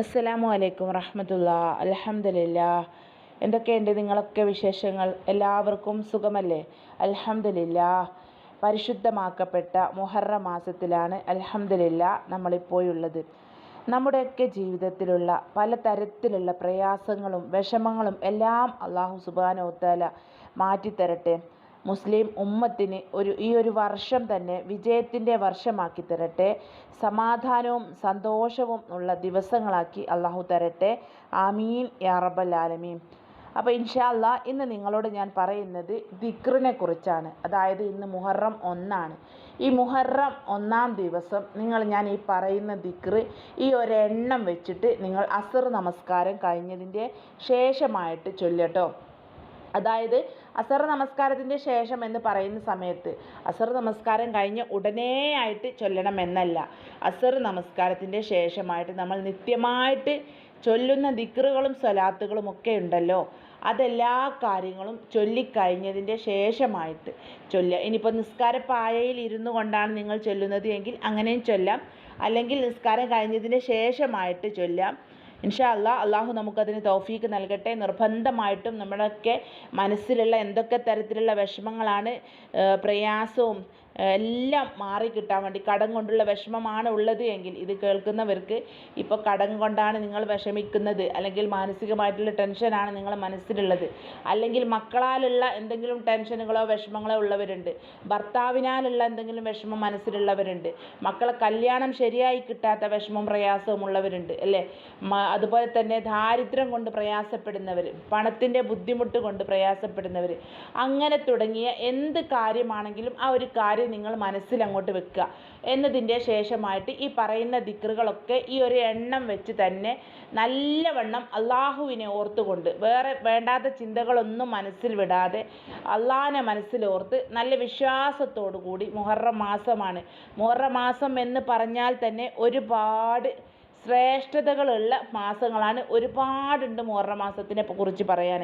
അസ്സലാമു അലൈക്കും റഹ്മത്തുള്ള അലഹമില്ല എന്തൊക്കെയുണ്ട് നിങ്ങളൊക്കെ വിശേഷങ്ങൾ? എല്ലാവർക്കും സുഖമല്ലേ? അലഹമില്ല പരിശുദ്ധമാക്കപ്പെട്ട മുഹറം മാസത്തിലാണ് അലഹമില്ല നമ്മളിപ്പോഴുള്ളത് നമ്മുടെയൊക്കെ ജീവിതത്തിലുള്ള പലതരത്തിലുള്ള പ്രയാസങ്ങളും വിഷമങ്ങളും എല്ലാം അള്ളാഹു സുബാനോത്താല മാറ്റിത്തരട്ടെ. മുസ്ലിം ഉമ്മത്തിന് ഒരു ഈ ഒരു വർഷം തന്നെ വിജയത്തിന്റെ വർഷമാക്കി തരട്ടെ. സമാധാനവും സന്തോഷവും ഉള്ള ദിവസങ്ങളാക്കി അള്ളാഹു തരട്ടെ. ആമീൻ യാറബൽ ആലമീൻ. അപ്പോൾ ഇൻഷാല്ല ഇന്ന് നിങ്ങളോട് ഞാൻ പറയുന്നത് ദിക്റിനെ കുറിച്ചാണ്. അതായത് ഇന്ന് മുഹറം ഒന്നാണ്. ഈ മുഹറം ഒന്നാം ദിവസം നിങ്ങൾ ഞാൻ ഈ പറയുന്ന ദിക്റ് ഈ ഒരെണ്ണം വെച്ചിട്ട് നിങ്ങൾ അസർ നമസ്കാരം കഴിഞ്ഞതിന്റെ ശേഷമായിട്ട് ചൊല്ലട്ടോ അതായത് അസർ നമസ്കാരത്തിന്റെ ശേഷം എന്ന് പറയുന്ന സമയത്ത് അസർ നമസ്കാരം കഴിഞ്ഞ് ഉടനെ ആയിട്ട് ചൊല്ലണമെന്നല്ല. അസർ നമസ്കാരത്തിന്റെ ശേഷമായിട്ട് നമ്മൾ നിത്യമായിട്ട് ചൊല്ലുന്ന ദിക്റുകളും സ്വലാത്തുകളും ഒക്കെ ഉണ്ടല്ലോ. അതെല്ലാ കാര്യങ്ങളും ചൊല്ലിക്കഴിഞ്ഞതിന്റെ ശേഷമായിട്ട് ചൊല്ലുക. ഇനിയിപ്പോൾ നിസ്കാരപ്പായയിൽ ഇരുന്നു കൊണ്ടാണ് നിങ്ങൾ ചൊല്ലുന്നത് എങ്കിൽ അങ്ങനെയും ചൊല്ലാം. അല്ലെങ്കിൽ നിസ്കാരം കഴിഞ്ഞതിന്റെ ശേഷമായിട്ട് ചൊല്ലാം. ഇൻഷാ അല്ലാ അള്ളാഹു നമുക്കതിന് തൗഫീക്ക് നൽകട്ടെ. നിർബന്ധമായിട്ടും നമ്മളൊക്കെ മനസ്സിലുള്ള എന്തൊക്കെ തരത്തിലുള്ള വിഷമങ്ങളാണ് പ്രയാസവും എല്ലാം മാറി കിട്ടാൻ വേണ്ടി കടം കൊണ്ടുള്ള വിഷമമാണ് ഉള്ളത് എങ്കിൽ ഇത് കേൾക്കുന്നവർക്ക് ഇപ്പോൾ കടം കൊണ്ടാണ് നിങ്ങൾ വിഷമിക്കുന്നത്. അല്ലെങ്കിൽ മാനസികമായിട്ടുള്ള ടെൻഷനാണ് നിങ്ങളുടെ മനസ്സിലുള്ളത്. അല്ലെങ്കിൽ മക്കളാലുള്ള എന്തെങ്കിലും ടെൻഷനുകളോ വിഷമങ്ങളോ ഉള്ളവരുണ്ട്. ഭർത്താവിനാലുള്ള എന്തെങ്കിലും വിഷമം മനസ്സിലുള്ളവരുണ്ട്. മക്കളെ കല്യാണം ശരിയായി കിട്ടാത്ത വിഷമം പ്രയാസവും ഉള്ളവരുണ്ട് അല്ലേ? അതുപോലെ തന്നെ ദാരിദ്ര്യം കൊണ്ട് പ്രയാസപ്പെടുന്നവർ പണത്തിന്റെ ബുദ്ധിമുട്ട് കൊണ്ട് പ്രയാസപ്പെടുന്നവർ അങ്ങനെ തുടങ്ങിയ എന്ത് കാര്യമാണെങ്കിലും ആ ഒരു കാര്യം നിങ്ങൾ മനസ്സിൽ അങ്ങോട്ട് വെക്കുക. എന്നതിന്റെ ശേഷമായിട്ട് ഈ പറയുന്ന ദിക്റുകളൊക്കെ ഈ ഒരു എണ്ണം വെച്ച് തന്നെ നല്ലവണ്ണം അള്ളാഹുവിനെ ഓർത്തുകൊണ്ട് വേറെ വേണ്ടാത്ത ചിന്തകളൊന്നും മനസ്സിൽ വിടാതെ അള്ളാഹിനെ മനസ്സിലോർത്ത് നല്ല വിശ്വാസത്തോടു കൂടി മുഹറം മാസമാണ്. മുഹറം മാസം എന്ന് പറഞ്ഞാൽ തന്നെ ഒരുപാട് ശ്രേഷ്ഠതകളുള്ള മാസങ്ങളാണ് ഒരുപാടുണ്ട് മുഹറം മാസത്തിനെ കുറിച്ച് പറയാൻ.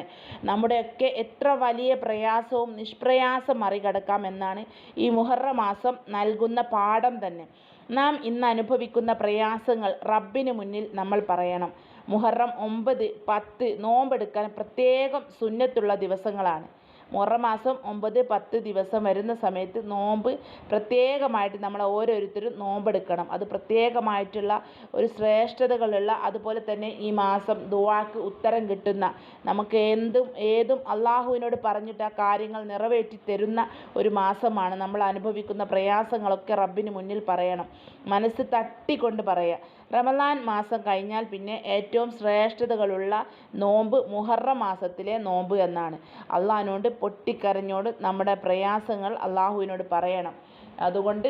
നമ്മുടെയൊക്കെ എത്ര വലിയ പ്രയാസവും നിഷ്പ്രയാസം മറികടക്കാം എന്നാണ് ഈ മുഹറം മാസം നൽകുന്ന പാഠം തന്നെ. നാം ഇന്ന് അനുഭവിക്കുന്ന പ്രയാസങ്ങൾ റബ്ബിന് മുന്നിൽ നമ്മൾ പറയണം. മുഹറം ഒമ്പത് പത്ത് നോമ്പെടുക്കാൻ പ്രത്യേകം സുന്നത്തുള്ള ദിവസങ്ങളാണ്. മുഹറം മാസം ഒമ്പത് പത്ത് ദിവസം വരുന്ന സമയത്ത് നോമ്പ് പ്രത്യേകമായിട്ട് നമ്മൾ ഓരോരുത്തരും നോമ്പെടുക്കണം. അത് പ്രത്യേകമായിട്ടുള്ള ഒരു ശ്രേഷ്ഠതകളുള്ള അതുപോലെ തന്നെ ഈ മാസം ദുവാക്ക് ഉത്തരം കിട്ടുന്ന നമുക്ക് എന്തും ഏതും അള്ളാഹുവിനോട് പറഞ്ഞിട്ട് ആ കാര്യങ്ങൾ നിറവേറ്റി തരുന്ന ഒരു മാസമാണ് നമ്മൾ അനുഭവിക്കുന്ന പ്രയാസങ്ങളൊക്കെ റബ്ബിന് മുന്നിൽ പറയണം. മനസ്സ് തട്ടിക്കൊണ്ട് പറയുക. റമദാൻ മാസം കഴിഞ്ഞാൽ പിന്നെ ഏറ്റവും ശ്രേഷ്ഠതകളുള്ള നോമ്പ് മുഹറം മാസത്തിലെ നോമ്പ് എന്നാണ്. അള്ളാഹിനോട് പൊട്ടിക്കരഞ്ഞോട് നമ്മുടെ പ്രയാസങ്ങൾ അള്ളാഹുവിനോട് പറയണം. അതുകൊണ്ട്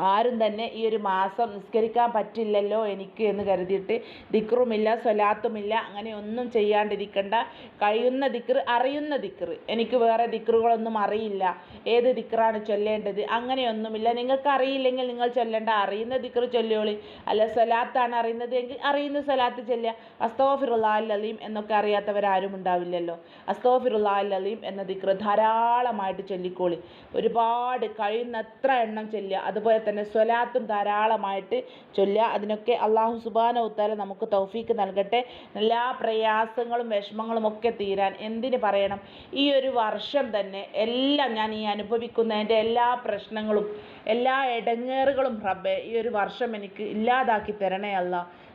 ആരും തന്നെ ഈ ഒരു മാസം നിസ്കരിക്കാൻ പറ്റില്ലല്ലോ എനിക്ക് എന്ന് കരുതിയിട്ട് ദിക്റുമില്ല സ്വലാത്തുമില്ല അങ്ങനെ ഒന്നും ചെയ്യാണ്ടിരിക്കണ്ട. കഴിയുന്ന ദിക്റ് അറിയുന്ന ദിക്റ് എനിക്ക് വേറെ ദിക്റുകളൊന്നും അറിയില്ല. ഏത് ദിക്റാണ് ചൊല്ലേണ്ടത്? അങ്ങനെയൊന്നുമില്ല. നിങ്ങൾക്ക് അറിയില്ലെങ്കിൽ നിങ്ങൾ ചൊല്ലേണ്ട. അറിയുന്ന ദിക്റ് ചൊല്ലിയോളി. അല്ല സ്വലാത്താണ് അറിയുന്നത് എങ്കിൽ അറിയുന്ന സ്വലാത്ത് ചൊല്ലുക. അസ്തോഫിറുല്ലാ അലീം എന്നൊക്കെ അറിയാത്തവരാരും ഉണ്ടാവില്ലല്ലോ. അസ്തോഫിറുല്ലാ അലീം എന്ന ദിക്റ് ധാരാളമായിട്ട് ചൊല്ലിക്കോളി. ഒരുപാട് കഴിയുന്നത്ര എണ്ണം ചൊല്ലുക. അതുപോലെ തന്നെ സ്വലാത്തും ധാരാളമായിട്ട് ചൊല്ലുക. അതിനൊക്കെ അള്ളാഹു സുബാന ഉത്താല നമുക്ക് തൗഫീക്ക് നൽകട്ടെ. എല്ലാ പ്രയാസങ്ങളും വിഷമങ്ങളും ഒക്കെ തീരാൻ എന്തിന് പറയണം? ഈ ഒരു വർഷം തന്നെ എല്ലാം ഞാൻ ഈ അനുഭവിക്കുന്നതിന്റെ എല്ലാ പ്രശ്നങ്ങളും എല്ലാ ഇടങ്ങേറുകളും റബ്ബെ ഈ ഒരു വർഷം എനിക്ക് ഇല്ലാതാക്കി തരണേ അല്ല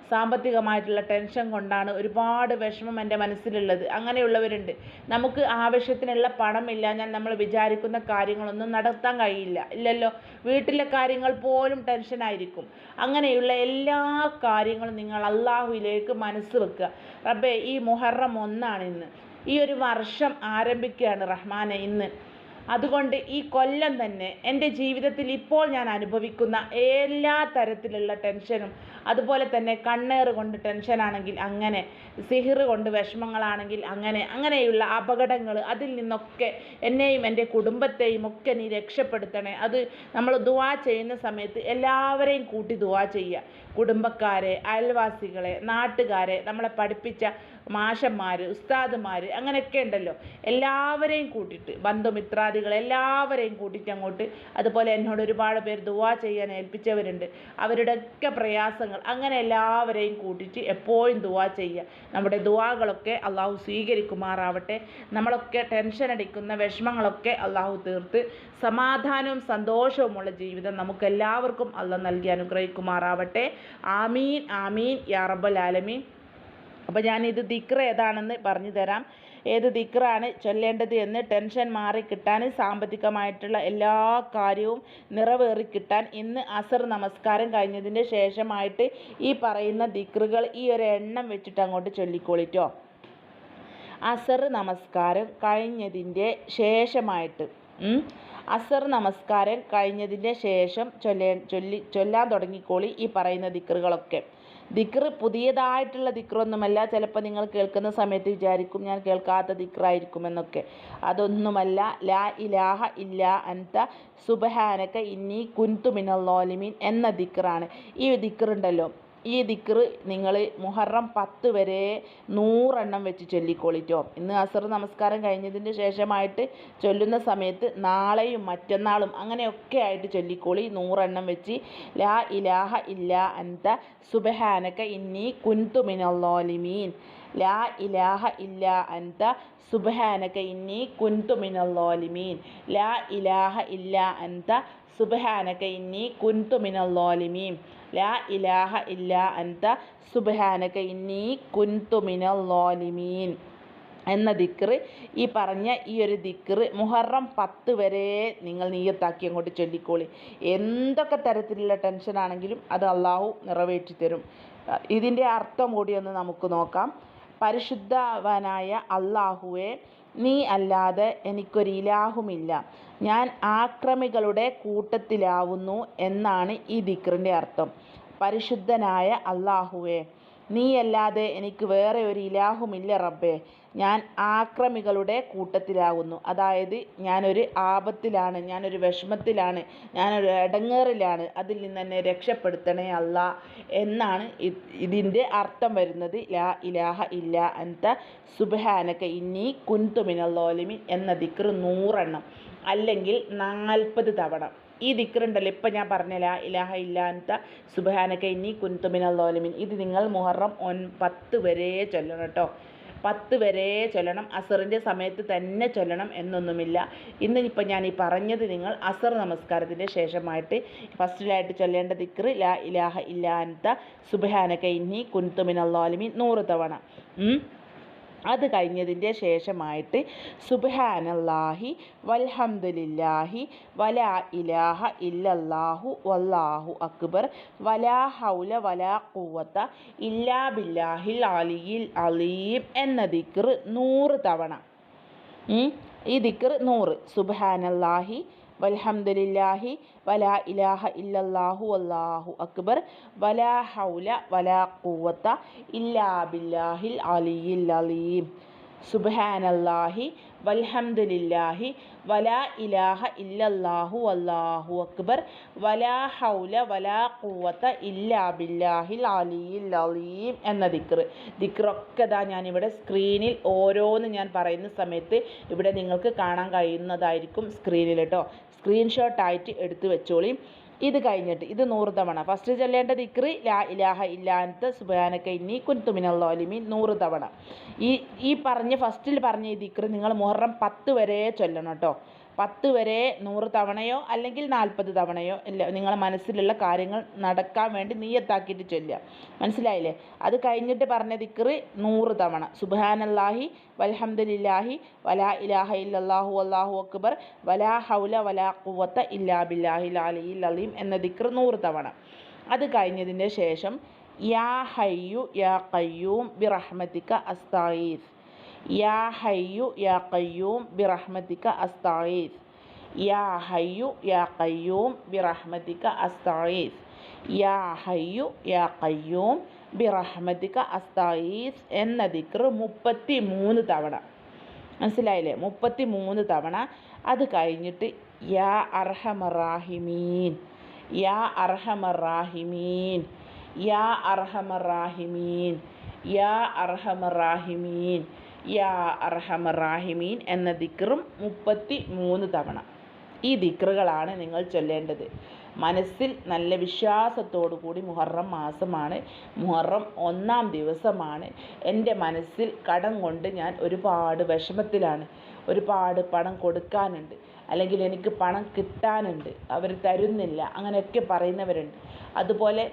സാമ്പത്തികമായിട്ടുള്ള ടെൻഷൻ കൊണ്ടാണ് ഒരുപാട് വിഷമം എന്റെ മനസ്സിലുള്ളത്. അങ്ങനെയുള്ളവരുണ്ട്. നമുക്ക് ആവശ്യത്തിനുള്ള പണമില്ല. ഞാൻ നമ്മൾ വിചാരിക്കുന്ന കാര്യങ്ങളൊന്നും നടത്താൻ കഴിയില്ല. ഇല്ലല്ലോ? വീട്ടിലെ കാര്യങ്ങൾ പോലും ടെൻഷനായിരിക്കും അങ്ങനെയുള്ള എല്ലാ കാര്യങ്ങളും നിങ്ങൾ അള്ളാഹുവിലേക്ക് മനസ്സ് വെക്കുക. റബ്ബേ ഈ മുഹറം ഒന്നാണ് ഇന്ന്. ഈ ഒരു വർഷം ആരംഭിക്കുകയാണ് റഹ്മാനെ ഇന്ന്. അതുകൊണ്ട് ഈ കൊല്ലം തന്നെ എന്റെ ജീവിതത്തിൽ ഇപ്പോൾ ഞാൻ അനുഭവിക്കുന്ന എല്ലാ തരത്തിലുള്ള ടെൻഷനും അതുപോലെ തന്നെ കണ്ണേറ് കൊണ്ട് ടെൻഷൻ ആണെങ്കിൽ അങ്ങനെ സിഹിർ കൊണ്ട് വിഷമങ്ങളാണെങ്കിൽ അങ്ങനെ അങ്ങനെയുള്ള അപകടങ്ങൾ അതിൽ നിന്നൊക്കെ എന്നെയും എന്റെ കുടുംബത്തെയും ഒക്കെ നീ രക്ഷപ്പെടുത്തണേ. അത് നമ്മൾ ദുവാ ചെയ്യുന്ന സമയത്ത് എല്ലാവരെയും കൂട്ടി ദുവാ ചെയ്യുക. കുടുംബക്കാരെ അയൽവാസികളെ നാട്ടുകാരെ നമ്മളെ പഠിപ്പിച്ച മാഷന്മാർ ഉസ്താദുമാർ അങ്ങനെയൊക്കെ ഉണ്ടല്ലോ. എല്ലാവരെയും കൂട്ടിയിട്ട് ബന്ധുമിത്രാദികൾ എല്ലാവരെയും കൂട്ടിയിട്ട് അങ്ങോട്ട്. അതുപോലെ എന്നോട് ഒരുപാട് പേർ ദുവാ ചെയ്യാൻ ഏൽപ്പിച്ചവരുണ്ട്. അവരുടെയൊക്കെ പ്രയാസങ്ങൾ സഹോദരങ്ങൾ അങ്ങനെ എല്ലാവരെയും കൂട്ടിയിട്ട് എപ്പോഴും ദുവാ ചെയ്യുക. നമ്മുടെ ദുവാകളൊക്കെ അള്ളാഹു സ്വീകരിക്കുമാറാവട്ടെ. നമ്മളൊക്കെ ടെൻഷൻ അടിക്കുന്ന വിഷമങ്ങളൊക്കെ അള്ളാഹു തീർത്ത് സമാധാനവും സന്തോഷവുമുള്ള ജീവിതം നമുക്കെല്ലാവർക്കും അള്ള നൽകി അനുഗ്രഹിക്കുമാറാവട്ടെ. ആമീൻ ആമീൻ യാ റബ്ബൽ ആലമീൻ. അപ്പോൾ ഞാനിത് ദിക്ർ ഏതാണെന്ന് പറഞ്ഞു തരാം ഏത് ദിക്റാണ് ചൊല്ലേണ്ടത് എന്ന് ടെൻഷൻ മാറി കിട്ടാൻ സാമ്പത്തികമായിട്ടുള്ള എല്ലാ കാര്യവും നിറവേറി കിട്ടാൻ ഇന്ന് അസർ നമസ്കാരം കഴിഞ്ഞതിന്റെ ശേഷമായിട്ട് ഈ പറയുന്ന ദിക്റുകൾ ഈ ഒരു എണ്ണം വെച്ചിട്ട് അങ്ങോട്ട് ചൊല്ലിക്കോളിട്ടോ. അസർ നമസ്കാരം കഴിഞ്ഞതിന്റെ ശേഷമായിട്ട് അസർ നമസ്കാരം കഴിഞ്ഞതിന്റെ ശേഷം ചൊല്ലേ ചൊല്ലി ചൊല്ലാൻ തുടങ്ങിക്കോളി ഈ പറയുന്ന ദിക്റുകളൊക്കെ. ദിക്റ് പുതിയതായിട്ടുള്ള ദിക്റൊന്നുമല്ല. ചിലപ്പോൾ നിങ്ങൾ കേൾക്കുന്ന സമയത്ത് വിചാരിക്കും ഞാൻ കേൾക്കാത്ത ദിക്റായിരിക്കുമെന്നൊക്കെ. അതൊന്നുമല്ല. ലാ ഇലാഹ ഇല്ല അൻത സുബഹാനക ഇന്നി കുൻതു മിനല്ലോലിമീൻ എന്ന ദിക്റാണ്. ഈ ദിക്റുണ്ടല്ലോ. ഈ ദിക്ർ നിങ്ങൾ മുഹറം പത്ത് വരെ നൂറെണ്ണം വെച്ച് ചൊല്ലിക്കോളിറ്റോ ഇന്ന് അസർ നമസ്കാരം കഴിഞ്ഞതിന്റെ ശേഷമായിട്ട് ചൊല്ലുന്ന സമയത്ത് നാളെയും മറ്റന്നാളും അങ്ങനെയൊക്കെ ആയിട്ട് ചൊല്ലിക്കോളി. നൂറെണ്ണം വെച്ച് ലാ ഇലാഹ ഇല്ല അൻത സുബഹാനക്ക ഇന്നി കുൻതു മിനല്ലോലിമീൻ. ലാ ഇലാഹ ഇല്ല അൻത സുബഹാനക്ക ഇന്നി കുൻതു മിനല്ലോലിമീൻ. ലാ ഇലാഹ ഇല്ല അൻത സുബഹാനക ഇന്നി കുൻതു മിനല്ലോലിമീൻ ലാ ഇലാഹ ഇല്ല അൻത സുബഹാനക ഇന്നി കുൻതു മിനല്ലോലിമീൻ എന്ന ദിക്റ് ഈ പറഞ്ഞ ഈ ഒരു ദിക്റ് മുഹറം പത്ത് വരെ നിങ്ങൾ നീയത്താക്കി അങ്ങോട്ട് ചൊല്ലിക്കോളി. എന്തൊക്കെ തരത്തിലുള്ള ടെൻഷൻ ആണെങ്കിലും അത് അള്ളാഹു നിറവേറ്റി തരും. ഇതിന്റെ അർത്ഥം കൂടി ഒന്ന് നമുക്ക് നോക്കാം. പരിശുദ്ധവനായ അള്ളാഹുവെ നീ അല്ലാതെ എനിക്കൊരു ഇലാഹുമില്ല. ഞാൻ ആക്രമികളുടെ കൂട്ടത്തിലാവുന്നു എന്നാണ് ഈ ദിക്റിന്റെ അർത്ഥം. പരിശുദ്ധനായ അള്ളാഹുവേ നീയല്ലാതെ എനിക്ക് വേറെ ഒരു ഇലാഹുമില്ല റബ്ബേ. ഞാൻ ആക്രമികളുടെ കൂട്ടത്തിലാകുന്നു. അതായത് ഞാനൊരു ആപത്തിലാണ് ഞാനൊരു വിഷമത്തിലാണ് ഞാനൊരു ഇടങ്ങേറിലാണ് അതിൽ നിന്ന് എന്നെ രക്ഷപ്പെടുത്തണേ അല്ല എന്നാണ് ഇതിന്റെ അർത്ഥം വരുന്നത്. ലാ ഇലാഹ ഇല്ല അൻത സുബഹാനക ഇന്നി കുൻതു മിനല്ലോലിമിൻ എന്ന ദിക്ർ നൂറെണ്ണം അല്ലെങ്കിൽ നാൽപ്പത് തവണ. ഈ ദിക്റുണ്ടല്ലോ ഇപ്പം ഞാൻ പറഞ്ഞ ലാ ഇലാഹ ഇല്ലാത്ത സുബഹാനക്ക ഇന്നി കുൻതുമിനല്ലോലിമിൻ ഇത് നിങ്ങൾ മുഹറം ഒൻ പത്ത് വരെ ചൊല്ലണം കേട്ടോ. പത്ത് വരെ ചൊല്ലണം. അസറിന്റെ സമയത്ത് തന്നെ ചൊല്ലണം എന്നൊന്നുമില്ല. ഇന്ന് ഇപ്പം ഞാൻ ഈ പറഞ്ഞത് നിങ്ങൾ അസർ നമസ്കാരത്തിന്റെ ശേഷമായിട്ട് ഫസ്റ്റിലായിട്ട് ചൊല്ലേണ്ട ദിക്റ് ലാ ഇലാഹ ഇല്ലാൻത്ത സുബഹാനക ഇന്നി കുൻതുമിനല്ലോലമിൻ നൂറ് തവണ. അത് കഴിഞ്ഞതിന്റെ ശേഷമായിട്ട് സുബ്ഹാനല്ലാഹി വൽഹംദുലില്ലാഹി വലാ ഇലാഹ ഇല്ലല്ലാഹു വല്ലാഹു അക്ബർ വലാ ഹൗല വലാ ഖുവത ഇല്ലാ ബില്ലാഹിൽ അലിയിൽ അലീം എന്ന ദിക്ർ നൂറ് തവണ. ഈ ദിക്ർ നൂറ്. സുബ്ഹാനല്ലാഹി വൽഹംദുലില്ലാഹി വലാ ഇലാഹ ഇല്ലല്ലാഹു അല്ലാഹു അക്ബർ. വലാ ഹൗല വലാ കൂവത്ത ഇല്ലാ ബില്ലാഹിൽ അലിയിൽ അലീം. സുബ്ഹാനല്ലാഹി വൽഹംദുലില്ലാഹി വലാ ഇലാഹ ഇല്ലല്ലാഹു അല്ലാഹു അക്ബർ. വലാ ഹൗല വലാ കൂവത്ത ഇല്ലാ ബില്ലാഹിൽ അലിയിൽ അലീം എന്ന ദിക്ർ ദിക്റൊക്കെ ഇതാ ഞാനിവിടെ സ്ക്രീനിൽ ഓരോന്ന് ഞാൻ പറയുന്ന സമയത്ത് ഇവിടെ നിങ്ങൾക്ക് കാണാൻ കഴിയുന്നതായിരിക്കും സ്ക്രീനിൽ കേട്ടോ. സ്ക്രീൻഷോട്ടായിട്ട് എടുത്തു വെച്ചോളി ഇത് കഴിഞ്ഞിട്ട് ഇത് നൂറ് തവണ. ഫസ്റ്റ് ചൊല്ലേണ്ട ദിക്രി ലാ ഇലാഹ ഇല്ലാത്ത സുബാനക്ക ഇന്നി കുൻതുമിനല്ലോലിമീൻ നൂറ് തവണ. ഈ ഈ പറഞ്ഞ ഫസ്റ്റിൽ പറഞ്ഞ ഈ ദിക്രി നിങ്ങൾ മുഹറം പത്ത് വരെ ചൊല്ലണം കേട്ടോ പത്ത് വരെ നൂറ് തവണയോ അല്ലെങ്കിൽ നാൽപ്പത് തവണയോ ഇല്ല നിങ്ങളെ മനസ്സിലുള്ള കാര്യങ്ങൾ നടക്കാൻ വേണ്ടി നീയത്താക്കിയിട്ട് ചൊല്ലുക. മനസ്സിലായില്ലേ? അത് കഴിഞ്ഞിട്ട് പറഞ്ഞ ദിക്റ് നൂറ് തവണ. സുബാനല്ലാഹി വലഹമ്മദില്ലാഹി വലാ ഇലാഹ ഇല്ലാഹു അല്ലാഹു അക്ബർ വലാ ഹൗല വലാ കുവത്ത ഇല്ലാ ബില്ലാഹി ലാലി അലീം എന്ന ദിക്ർ നൂറ് തവണ. അത് കഴിഞ്ഞതിന്റെ ശേഷം യാ ഹയ്യു യാ കയ്യൂം ബിറഹ്മതിക അസ്തായീസ് യാ ഹയ്യു യാ കയ്യൂം ബിറഹ്മതിക അസ്തായീസ് യാ ഹയ്യു യാ കയ്യൂം ബിറഹ്മതിക അസ്തായീസ് യാ ഹയ്യു യാ കയ്യൂം ബിറഹ്മതിക അസ്തായീസ് എന്ന ദിക്ർ മുപ്പത്തി മൂന്ന് തവണ. മനസ്സിലായില്ലേ? മുപ്പത്തി മൂന്ന് തവണ. അത് കഴിഞ്ഞിട്ട് യാ അർഹമറാഹിമീൻ. യാ അർഹമറാഹിമീൻ. യാ അർഹമറാഹിമീൻ. യാ അർഹമറാഹിമീൻ. യാ അർഹമറാഹിമീൻ എന്ന ദിക്റും മുപ്പത്തി മൂന്ന് തവണ. ഈ ദിക്റുകളാണ് നിങ്ങൾ ചൊല്ലേണ്ടത്. മനസ്സിൽ നല്ല വിശ്വാസത്തോടു കൂടി മുഹറം മാസമാണ്. മുഹറം ഒന്നാം ദിവസമാണ്. എന്റെ മനസ്സിൽ കടം കൊണ്ട് ഞാൻ ഒരുപാട് വിഷമത്തിലാണ്. ഒരുപാട് പണം കൊടുക്കാനുണ്ട്. അല്ലെങ്കിൽ എനിക്ക് പണം കിട്ടാനുണ്ട്. അവർ തരുന്നില്ല. അങ്ങനെയൊക്കെ പറയുന്നവരുണ്ട്. അതുപോലെ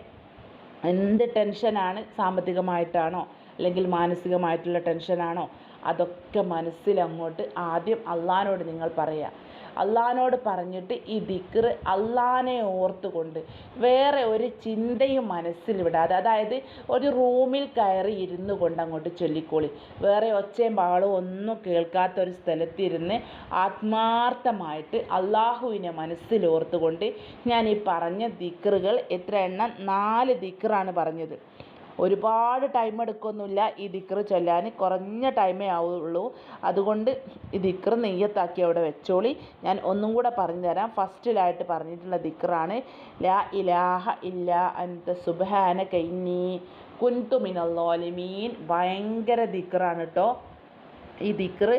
എന്ത് ടെൻഷനാണ് സാമ്പത്തികമായിട്ടാണോ അല്ലെങ്കിൽ മാനസികമായിട്ടുള്ള ടെൻഷനാണോ? അതൊക്കെ മനസ്സിലങ്ങോട്ട് ആദ്യം അള്ളഹാനോട് നിങ്ങൾ പറയുക. അള്ളഹാനോട് പറഞ്ഞിട്ട് ഈ ദിക്ർ അള്ളഹാനെ ഓർത്തുകൊണ്ട് വേറെ ഒരു ചിന്തയും മനസ്സിൽ വിടാതെ അതായത് ഒരു റൂമിൽ കയറി ഇരുന്ന് കൊണ്ട് അങ്ങോട്ട് ചൊല്ലിക്കോളി. വേറെ ഒച്ചയും ബഹളവും ഒന്നും കേൾക്കാത്ത ഒരു സ്ഥലത്തിരുന്ന് ആത്മാർത്ഥമായിട്ട് അള്ളാഹുവിനെ മനസ്സിലോർത്തുകൊണ്ട് ഞാൻ ഈ പറഞ്ഞ ദിക്റുകൾ എത്ര എണ്ണം? നാല് ദിക്റാണ് പറഞ്ഞത്. ഒരുപാട് ടൈം എടുക്കൊന്നുമില്ല. ഈ ദിക്ർ ചൊല്ലാൻ കുറഞ്ഞ ടൈമേ ആവുള്ളൂ. അതുകൊണ്ട് ഈ ദിക്ർ നെയ്യത്താക്കി അവിടെ വെച്ചോളി. ഞാൻ ഒന്നും കൂടെ പറഞ്ഞു തരാം. ഫസ്റ്റിലായിട്ട് പറഞ്ഞിട്ടുള്ള ദിക്റാണ് ലാ ഇലാഹ ഇല്ല അൻത സുബാന കൈനി കുൻതു മിനല്ലോലിമീൻ ഭയങ്കര ദിക്റാണ് കേട്ടോ ഈ ദിക്ർ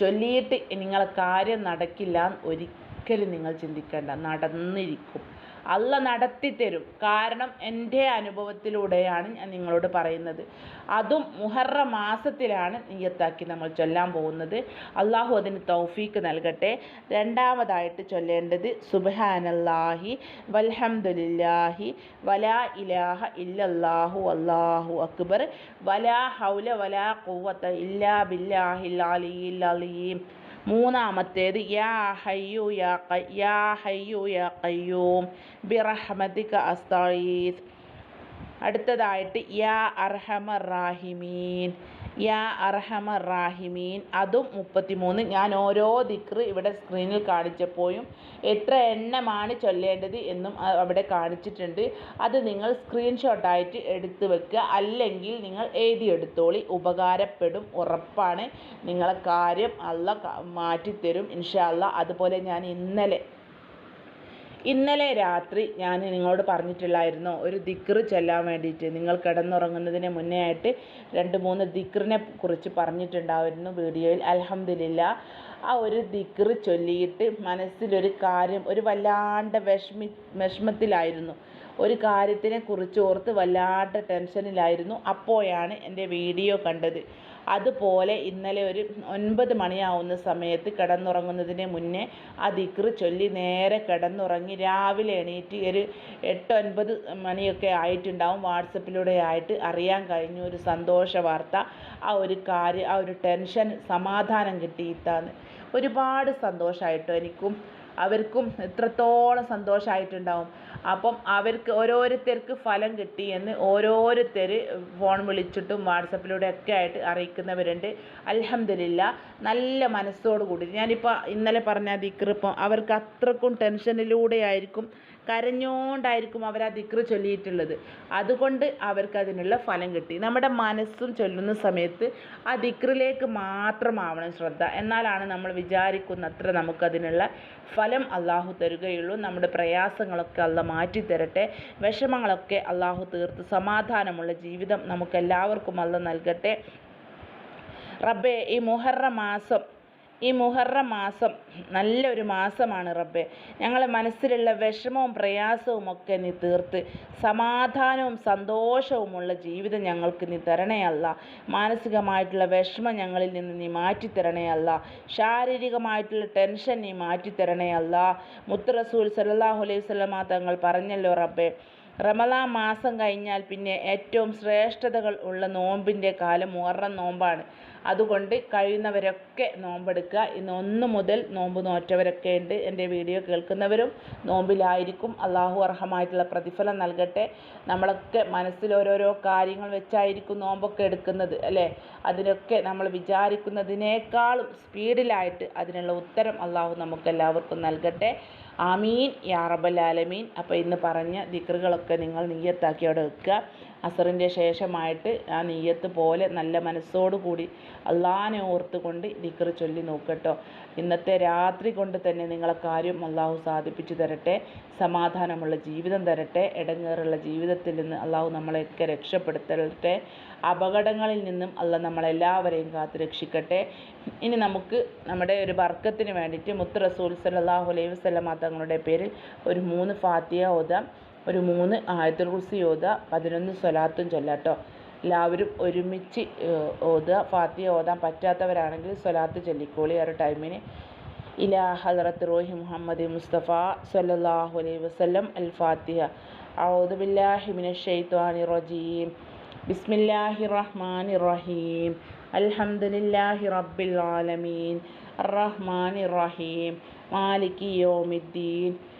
ചൊല്ലിയിട്ട് നിങ്ങളെ കാര്യം നടക്കില്ല ഒരിക്കലും നിങ്ങൾ ചിന്തിക്കേണ്ട. നടന്നിരിക്കും. അല്ല നടത്തിത്തരും. കാരണം എന്റെ അനുഭവത്തിലൂടെയാണ് ഞാൻ നിങ്ങളോട് പറയുന്നത്. അതും മുഹറ മാസത്തിലാണ് നീയത്താക്കി നമ്മൾ ചൊല്ലാൻ പോകുന്നത്. അള്ളാഹു അതിന് തൗഫീക്ക് നൽകട്ടെ. രണ്ടാമതായിട്ട് ചൊല്ലേണ്ടത് സുബഹാനല്ലാഹി വൽഹംദുലില്ലാഹി വലാ ഇലാഹ ഇല്ലല്ലാഹു അല്ലാഹു അക്ബർ. വലാ ഹൗല വലാ ഖുവത ഇല്ലാ ബില്ലാഹി അലിയിൽ അലീം. മൂന്നാമത്തേത് യാ ഹയ്യു യാ ഖ- യാ ഹയ്യു യാ ഖയ്യൂം. ബിറഹ്മതിക അസ്തഈസ് അടുത്തതായിട്ട് യാ അർഹമ റാഹിമീൻ യാ അർഹമ റാഹിമീൻ അതും മുപ്പത്തിമൂന്ന്. ഞാൻ ഓരോ ദിക്റ് ഇവിടെ സ്ക്രീനിൽ കാണിച്ചപ്പോഴും എത്ര എണ്ണമാണ് ചൊല്ലേണ്ടത് എന്നും അവിടെ കാണിച്ചിട്ടുണ്ട്. അത് നിങ്ങൾ സ്ക്രീൻഷോട്ടായിട്ട് എടുത്തു വെക്കുക. അല്ലെങ്കിൽ നിങ്ങൾ എഴുതിയെടുത്തോളി. ഉപകാരപ്പെടും ഉറപ്പാണ്. നിങ്ങളെ കാര്യം അല്ല മാറ്റിത്തരും ഇൻഷാ അല്ലാ അതുപോലെ ഞാൻ ഇന്നലെ ഇന്നലെ രാത്രി ഞാൻ നിങ്ങളോട് പറഞ്ഞിട്ടില്ലായിരുന്നോ ഒരു ദിക്ർ ചൊല്ലാൻ വേണ്ടിയിട്ട്. നിങ്ങൾ കിടന്നുറങ്ങുന്നതിന് മുന്നേ ആയിട്ട് രണ്ട് മൂന്ന് ദിക്റിനെ കുറിച്ച് പറഞ്ഞിട്ടുണ്ടായിരുന്നു വീഡിയോയിൽ. അലഹമില്ല ആ ഒരു ദിക്ർ ചൊല്ലിയിട്ട് മനസ്സിലൊരു കാര്യം ഒരു വല്ലാണ്ട് വിഷമി വിഷമത്തിലായിരുന്നു. ഒരു കാര്യത്തിനെ കുറിച്ച് ഓർത്ത് വല്ലാണ്ട് ടെൻഷനിലായിരുന്നു. അപ്പോഴാണ് എന്റെ വീഡിയോ കണ്ടത്. അതുപോലെ ഇന്നലെ ഒരു ഒൻപത് മണിയാവുന്ന സമയത്ത് കിടന്നുറങ്ങുന്നതിന് മുന്നേ ആ ദിക്ർ ചൊല്ലി നേരെ കിടന്നുറങ്ങി രാവിലെ എണീറ്റ് ഒരു എട്ട് ഒൻപത് മണിയൊക്കെ ആയിട്ടുണ്ടാവും. വാട്സപ്പിലൂടെ ആയിട്ട് അറിയാൻ കഴിഞ്ഞു. ഒരു സന്തോഷ വാർത്ത. ആ ഒരു കാര്യം ആ ഒരു ടെൻഷൻ സമാധാനം കിട്ടിയിട്ടാണ് ഒരുപാട് സന്തോഷമായിട്ടോ എനിക്കും. അവർക്കും എത്രത്തോളം സന്തോഷമായിട്ടുണ്ടാവും അപ്പം അവർക്ക് ഓരോരുത്തർക്ക് ഫലം കിട്ടി എന്ന് ഓരോരുത്തർ ഫോൺ വിളിച്ചിട്ടും വാട്സപ്പിലൂടെ ഒക്കെ ആയിട്ട് അറിയിക്കുന്നവരുണ്ട്. അൽഹംദുലില്ല നല്ല മനസ്സോട് കൂടി ഞാനിപ്പോൾ ഇന്നലെ പറഞ്ഞ ദിക്ർ അവർക്ക് അത്രക്കും ടെൻഷനിലൂടെ ആയിരിക്കും കരഞ്ഞോണ്ടായിരിക്കും അവർ ആ ദിക്ർ ചൊല്ലിയിട്ടുള്ളത്. അതുകൊണ്ട് അവർക്ക് അതിനുള്ള ഫലം കിട്ടി. നമ്മുടെ മനസ്സും ചൊല്ലുന്ന സമയത്ത് ആ ദിക്റിലേക്ക് മാത്രമാവണം ശ്രദ്ധ. എന്നാലാണ് നമ്മൾ വിചാരിക്കുന്നത്ര നമുക്കതിനുള്ള ഫലം അള്ളാഹു തരുകയുള്ളൂ. നമ്മുടെ പ്രയാസങ്ങളൊക്കെ അല്ല മാറ്റി തരട്ടെ വിഷമങ്ങളൊക്കെ അള്ളാഹു തീർത്ത് സമാധാനമുള്ള ജീവിതം നമുക്കെല്ലാവർക്കും അള്ള നൽകട്ടെ. റബ്ബേ ഈ മുഹറ മാസം ഈ മുഹറം മാസം നല്ലൊരു മാസമാണ് റബ്ബെ. ഞങ്ങളെ മനസ്സിലുള്ള വിഷമവും പ്രയാസവും ഒക്കെ നീ തീർത്ത് സമാധാനവും സന്തോഷവുമുള്ള ജീവിതം ഞങ്ങൾക്ക് നീ തരണേ മാനസികമായിട്ടുള്ള വിഷമം ഞങ്ങളിൽ നിന്ന് നീ മാറ്റി തരണേ ശാരീരികമായിട്ടുള്ള ടെൻഷൻ നീ മാറ്റി തരണേ അല്ല. മുത്ത് റസൂൽ സല്ലല്ലാഹു അലൈഹി സ്വലമ തങ്ങൾ പറഞ്ഞല്ലോ റബ്ബെ. റമദാൻ മാസം കഴിഞ്ഞാൽ പിന്നെ ഏറ്റവും ശ്രേഷ്ഠതകൾ ഉള്ള നോമ്പിന്റെ കാലം മുഹറം നോമ്പാണ്. അതുകൊണ്ട് കഴിയുന്നവരൊക്കെ നോമ്പെടുക്കുക. ഇന്ന് ഒന്ന് മുതൽ നോമ്പ് നോറ്റവരൊക്കെ ഉണ്ട്. എന്റെ വീഡിയോ കേൾക്കുന്നവരും നോമ്പിലായിരിക്കും. അള്ളാഹു അർഹമായിട്ടുള്ള പ്രതിഫലം നൽകട്ടെ. നമ്മളൊക്കെ മനസ്സിൽ ഓരോരോ കാര്യങ്ങൾ വെച്ചായിരിക്കും നോമ്പൊക്കെ എടുക്കുന്നത് അല്ലേ? അതിനൊക്കെ നമ്മൾ വിചാരിക്കുന്നതിനേക്കാളും സ്പീഡിലായിട്ട് അതിനുള്ള ഉത്തരം അള്ളാഹു നമുക്കെല്ലാവർക്കും നൽകട്ടെ. ആമീൻ. യാ റബ്ബൽ ആലമീൻ. അപ്പോൾ ഇന്ന് പറഞ്ഞ ദിക്റുകളൊക്കെ നിങ്ങൾ നീയത്താക്കി അവിടെ വെക്കുക. അസറിന്റെ ശേഷമായിട്ട് ആ നെയ്യത്ത് പോലെ നല്ല മനസ്സോടു കൂടി അള്ളാഹിനെ ഓർത്തുകൊണ്ട് ദിക്കറ് ചൊല്ലി നോക്കട്ടോ. ഇന്നത്തെ രാത്രി കൊണ്ട് തന്നെ നിങ്ങളെ കാര്യം അള്ളാഹു സാധിപ്പിച്ചു തരട്ടെ സമാധാനമുള്ള ജീവിതം തരട്ടെ ഇടങ്ങേറുള്ള ജീവിതത്തിൽ നിന്ന് അള്ളാഹു നമ്മളെയൊക്കെ രക്ഷപ്പെടുത്തട്ടെ. അപകടങ്ങളിൽ നിന്നും അല്ല നമ്മളെല്ലാവരെയും കാത്തു രക്ഷിക്കട്ടെ. ഇനി നമുക്ക് നമ്മുടെ ഒരു വർക്കത്തിന് വേണ്ടിയിട്ട് മുത്ത് റസൂൽ സല്ലാഹു അലൈഹി വസ്ലമ തങ്ങളുടെ പേരിൽ ഒരു മൂന്ന് ഫാത്തിയ ഓതാം. ഒരു മൂന്ന് ആയത്തുൽ കുർസി ഓതുക പതിനൊന്ന് സ്വലാത്തും ചൊല്ലാട്ടോ. എല്ലാവരും ഒരുമിച്ച് ഓതുക. ഫാത്തിയ ഓതാൻ പറ്റാത്തവരാണെങ്കിൽ സ്വലാത്ത് ചൊല്ലിക്കോളി. ആ ഒരു ടൈമിന് ഇലാ ഹലറത്ത് റോഹി മുഹമ്മദ് മുസ്തഫ സല്ലാഹു അലൈഹി വസ്ലം അൽ ഫാത്തിഹ ഔദ് ബില്ലാഹിമിന ഷെയ്ത്വാനി റജീം. ബിസ്മില്ലാഹി റഹ്മാൻ റഹീം. അൽഹംദുലില്ലാഹി റബ്ബിൽ ആലമീൻ. റഹ്മാൻ റഹീം. മാലിക് യോമിദ്ദീൻ.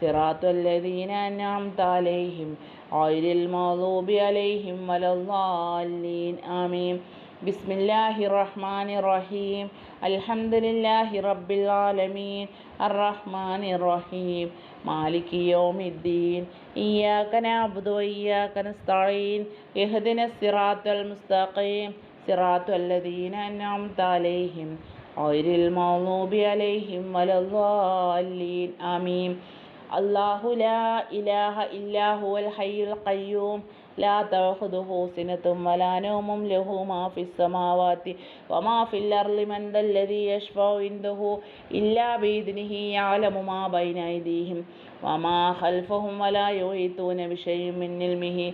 صراط الذين أنعمت عليهم غير المغضوب عليهم ولا الضالين آمين بسم الله الرحمن الرحيم الحمد لله رب العالمين الرحمن الرحيم مالك يوم الدين إياك نعبد وإياك نستعين اهدنا الصراط المستقيم صراط الذين أنعمت عليهم غير المغضوب عليهم ولا الضالين آمين അള്ളാഹു ലാ ഇലാഹ ഇല്ലാഹു അൽ ഹയ്യുൽ ഖയ്യൂം. ലാ തഖുദുഹു സിനത്തും വലാ നൗമും ലഹു മാ ഫിസ് സമാവാതി വമാ ഫിൽ അർളി മൻ ദല്ലദി യശ്ഫഉ ഇൻദഹു ഇല്ലാ ബിഇദ്നിഹി യഅലമു മാ ബൈന അയ്ദീഹിം വമാ ഖൽഫഹും വലാ യുഹീതൂന ബിശൈഇൻ മിൻ ഇൽമിഹി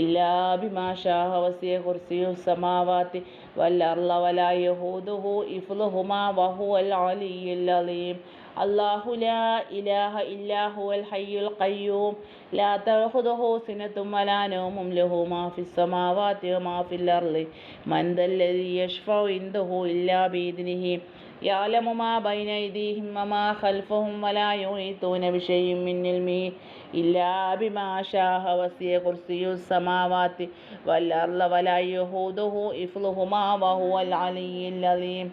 ഇല്ലാ ബിമാ ശാഅ വസിയ കുർസിയു സമാവാതി വൽ അർള വലാ യഹൂദുഹു ഇഫ്ലുഹുമാ വഹുവൽ അലിയ്യുൽ അലീം. الله لا إله إلا هو الحي القيوم لا تأخذه سنة ولا نوم له ما في السماوات وما في الأرض من ذا الذي يشفع عنده إلا بإذنه يعلم ما بين أيديهم وما خلفهم ولا يحيطون بشيء من علمه إلا بما شاء وسع كرسي السماوات والأرض ولا يهوده إفلهما وهو العلي العظيم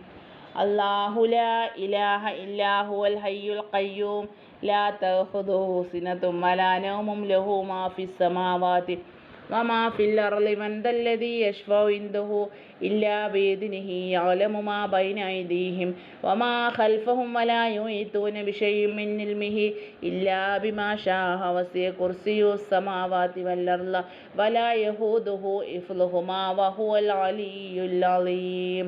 അള്ളാഹുല ഇലാഹ ഇല്ലാഹുൽ ഹയ്യുൽ ഖയ്യൂം. ലാ തഖുദുഹു സിനതും വലാ നൗമും ലഹു മാ ഫിസ് സമാവാതി. വമാ ഫിൽ അർളി മൻ ദല്ലദി യശ്ഫഉ ഇൻദഹു ഇല്ലാ ബിഇദ്നിഹി യഅലമു മാ ബൈന അയ്ദീഹിം വമാ ഖൽഫഹും വലാ യുഈതൂന ബിശൈഇൻ മിൻ ഇൽമിഹി ഇല്ലാ ബിമാ ശാഅ വസിയ കുർസിയു സമാവാതി വൽ അർള. വലാ യഹൂദുഹു ഇഫ്ലുഹുമാ വഹുവൽ അലിയ്യുൽ അലീം.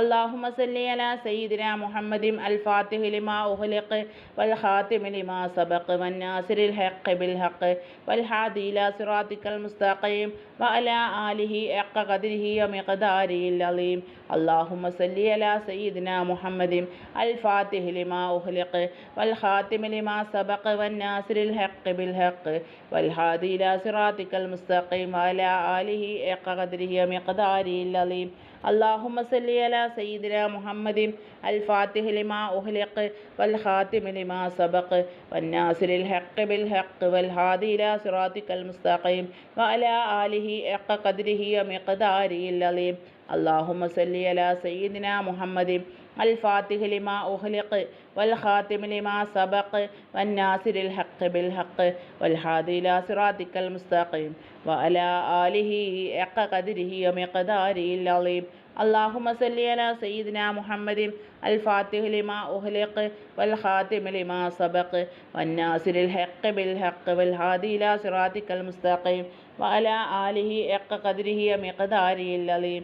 അള്ളാഹുമ സല്ലി അല സയ്യിദിന മുഹമ്മദിം അൽ ഫാത്തിഹ് ലിമാ ഉഹ്ലിഖ് വൽ ഖാത്തിമ ലിമാ സബഖ് വൻ നാസിരിൽ ഹഖ് ബിൽ ഹഖ് വൽ ഹാദി ഇല സിറാത്തിക്കൽ മുസ്തഖീം വ അല ആലിഹി അഖ ഖദ്രിഹി വ മിഖ്ദാരിഹിൽ അലീം. അള്ളാഹുമ സല്ലി അല സയ്യിദിന മുഹമ്മദിം അൽ ഫാത്തിഹ് ലിമാ ഉഹ്ലിഖ് വൽ ഖാത്തിമ ലിമാ സബഖ് വൻ നാസിരിൽ ഹഖ് ബിൽ ഹഖ് വൽ ഹാദി ഇല സിറാത്തിക്കൽ മുസ്തഖീം വ അല ആലിഹി അഖ ഖദ്രിഹി വ മിഖ്ദാരിഹിൽ അലീം. അള്ളാഹുമ സല്ലി അല സയ്യിദിന മുഹമ്മദിൻ അൽ ഫാത്തിഹ് ലിമ ഉഹ്ലിഖ് വൽ ഖാത്തിമ ലിമ സബഖ് വന്നാസിരിൽ ഹഖ് ബിൽ ഹഖ് വൽ ഹാദി ഇല സിറാത്തിക്കൽ മുസ്തഖീം വ അല ആലിഹി ഇഖ ഖദ്രിഹി വ മിഖ്ദാരിഹിൽ അലീം. അള്ളാഹുമ സല്ലി അല സയ്യിദിന മുഹമ്മദിൻ اللهم صل على سيدنا محمد الفاتح لما أخلق والخاتم لما سبق والناصر الحق بالحق والهادي إلى صراطك المستقيم وعلى آله حق قدره ومقداره العظيم اللهم صل على سيدنا محمد الفاتح لما أهلق والخاتم لما سبق والناصر الحق بالحق والهادي إلى صراطك المستقيم وعلى آله حق قدره ومقداره العظيم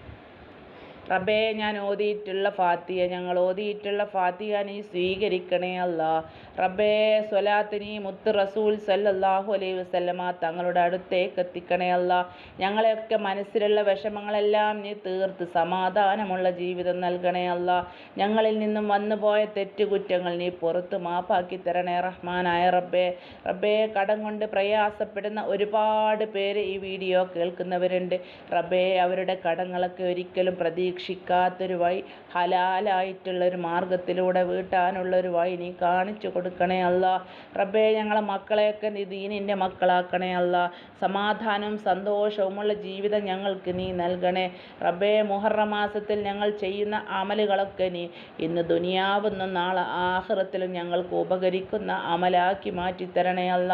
റബ്ബേ ഞാൻ ഓതിയിട്ടുള്ള ഫാത്തിയ ഞങ്ങൾ ഓതിയിട്ടുള്ള ഫാത്തിയ നീ സ്വീകരിക്കണേ അല്ല. റബ്ബേ സ്വലാത്തിനി മുത്ത് റസൂൽ സല്ലല്ലാഹു അലൈഹി വസല്ലമ തങ്ങളുടെ അടുത്തേക്ക് എത്തിക്കണേ അല്ല. ഞങ്ങളെയൊക്കെ മനസ്സിലുള്ള വിഷമങ്ങളെല്ലാം നീ തീർത്ത് സമാധാനമുള്ള ജീവിതം നൽകണേ അല്ല. ഞങ്ങളിൽ നിന്നും വന്നുപോയ തെറ്റുകുറ്റങ്ങൾ നീ പുറത്ത് മാപ്പാക്കി തരണേ റഹ്മാനായ റബ്ബേ. റബ്ബേ കടം കൊണ്ട് പ്രയാസപ്പെടുന്ന ഒരുപാട് പേര് ഈ വീഡിയോ കേൾക്കുന്നവരുണ്ട്. റബ്ബേ അവരുടെ കടങ്ങളൊക്കെ ഒരിക്കലും പ്രതീക്ഷ ഉപേക്ഷിക്കാത്തൊരു വഴി ഹലാലായിട്ടുള്ളൊരു മാർഗത്തിലൂടെ വീട്ടാനുള്ളൊരു വഴി നീ കാണിച്ചു കൊടുക്കണേ അല്ല. റബ്ബേ ഞങ്ങളെ മക്കളെയൊക്കെ നീ ദീനിന്റെ മക്കളാക്കണേ അല്ല. സമാധാനവും സന്തോഷവുമുള്ള ജീവിതം ഞങ്ങൾക്ക് നീ നൽകണേ. റബ്ബേ മുഹറ മാസത്തിൽ ഞങ്ങൾ ചെയ്യുന്ന അമലുകളൊക്കെ നീ ഇന്ന് ദുനിയാവുന്ന നാളെ ആഹ്റത്തിലും ഞങ്ങൾക്ക് ഉപകരിക്കുന്ന അമലാക്കി മാറ്റിത്തരണേ അല്ല.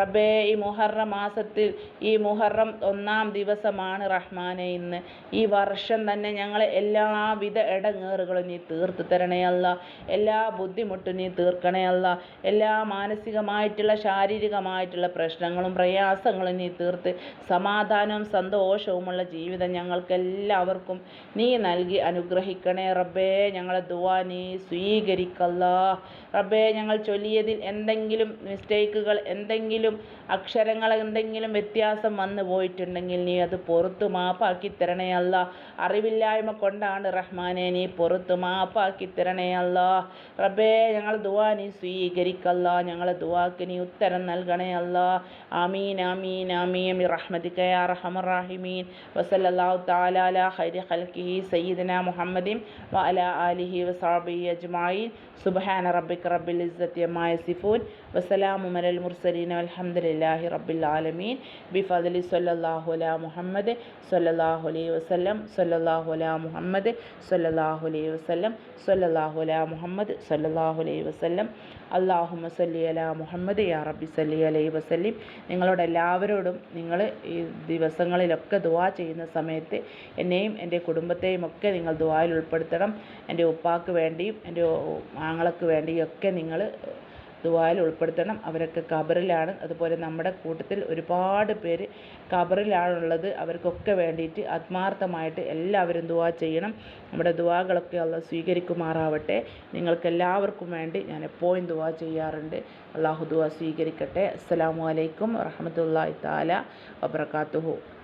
റബ്ബേ ഈ മുഹറ മാസത്തിൽ ഈ മുഹറം ഒന്നാം ദിവസമാണ് റഹ്മാനെ ഇന്ന്. ഈ വർഷം തന്നെ ഞങ്ങളെ എല്ലാവിധ ഇടങ്ങേറുകളും നീ തീർത്ത് തരണേ അല്ല. എല്ലാ ബുദ്ധിമുട്ടും നീ തീർക്കണേ അല്ല. എല്ലാ മാനസികമായിട്ടുള്ള ശാരീരികമായിട്ടുള്ള പ്രശ്നങ്ങളും പ്രയാസങ്ങളും നീ തീർത്ത് സമാധാനവും സന്തോഷവുമുള്ള ജീവിതം ഞങ്ങൾക്ക് എല്ലാവർക്കും നീ നൽകി അനുഗ്രഹിക്കണേ. റബ്ബേ ഞങ്ങളെ ദുവാ നീ സ്വീകരിക്കല്ല. റബ്ബേ ഞങ്ങൾ ചൊല്ലിയതിൽ എന്തെങ്കിലും മിസ്റ്റേക്കുകൾ എന്തെങ്കിലും അക്ഷരങ്ങൾ എന്തെങ്കിലും വ്യത്യാസം വന്നു പോയിട്ടുണ്ടെങ്കിൽ നീ അത് പുറത്തു മാപ്പാക്കി തരണേ അല്ല. അറിവില്ലായ്മ കൊണ്ടാണ് റഹ്മാനെ നീ പുറത്ത് മാപ്പാക്കി തരണേ അല്ല. റബ്ബേ ഞങ്ങൾ ദുവാ നീ സ്വീകരിക്കല്ല. ഞങ്ങളെ ദുവാക്ക് നീ ഉത്തരം നൽകണേ അല്ല. ആമീൻ ആമീൻ ആമീൻ. റഹ്മദിക യാ റഹമർ റാഹിമീൻ. വസല്ലല്ലാഹു തആല അലാ ഖൈരി ഖൽഖിഹി സയ്യിദന മുഹമ്മദിൻ വഅല ആലിഹി വസാബി അജ്മായിൻ സുബ്ഹാന റബ്ബിക റബ്ബിൽ ഇസ്സത്യമായ സിഫുൻ വസലാമു അലൽ മുർസലീൻ വൽഹംദുലില്ലാഹി റബ്ബിൽ ആലമീൻ. ബിഫദലി സല്ലല്ലാഹു അലാ മുഹമ്മദ് സല്ലല്ലാഹു അലൈഹി വസല്ലം. സല്ലല്ലാഹു മുഹമ്മദ് സല്ലല്ലാഹു അലൈഹി വസല്ലം സല്ലല്ലാഹു അലാ മുഹമ്മദ് സല്ലല്ലാഹു അലൈഹി വസല്ലം. അള്ളാഹുമ്മ സല്ലി അലാ മുഹമ്മദ് യാ റബ്ബി സല്ലി അലൈഹി വസ്ലിം നിങ്ങളോട് എല്ലാവരോടും നിങ്ങൾ ഈ ദിവസങ്ങളിലൊക്കെ ദുവാ ചെയ്യുന്ന സമയത്ത് എന്നെയും എന്റെ കുടുംബത്തെയും ഒക്കെ നിങ്ങൾ ദുവായിൽ ഉൾപ്പെടുത്തണം. എന്റെ ഉപ്പാക്ക് വേണ്ടിയും എന്റെ ആങ്ങളക്ക് വേണ്ടിയും ഒക്കെ നിങ്ങൾ ദുആയിൽ ഉൾപ്പെടുത്തണം. അവരൊക്കെ ഖബറിലാണ്. അതുപോലെ നമ്മുടെ കൂട്ടത്തിൽ ഒരുപാട് പേര് ഖബറിലാണുള്ളത്. അവർക്കൊക്കെ വേണ്ടിയിട്ട് ആത്മാർത്ഥമായിട്ട് എല്ലാവരും ദുആ ചെയ്യണം. നമ്മുടെ ദുആകളൊക്കെ അള്ളാഹ് സ്വീകരിക്കുമാറാവട്ടെ. നിങ്ങൾക്കെല്ലാവർക്കും വേണ്ടി ഞാൻ എപ്പോഴും ദുആ ചെയ്യാറുണ്ട്. അള്ളാഹു ദുആ സ്വീകരിക്കട്ടെ. അസ്സലാമു അലൈക്കും വറഹ്മത്തുള്ളാഹി താല വബറകാതുഹു.